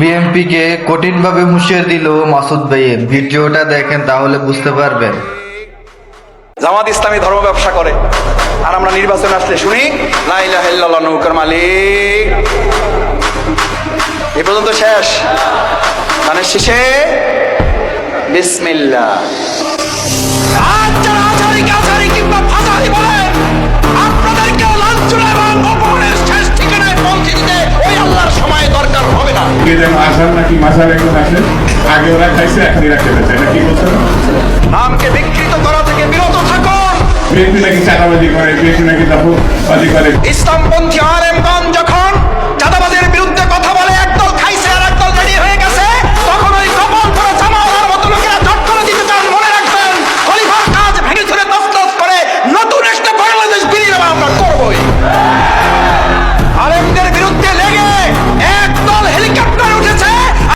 বিএমপিকে কঠিনভাবে হুঁশিয়ার দিল মাসুদ ভাইয়ের। ভিডিওটা দেখেন তাহলে বুঝতে পারবেন। জামাত ইসলামী ধর্ম ব্যবসা করে। আর আমরা নির্বাচন আসলে শুনি লাইলা হেল্লাল্লাহ নৌকার মালিক। এ পর্যন্ত শেষ। মানে শেষে বিসমিল্লাহ। আসার নাকি মাসাল এখন আসে আগে ওরা খাইছে এখন এরা খেতে চায়। না কি বলছেন নামকে বিকৃত করা থেকে বিরত থাকুন। বিএনপি নাকি চাঁদাবাজি করে বিএনপি নাকি দাপুবাজি করে। ইসলামপন্থী আলেমগঞ্জ যখন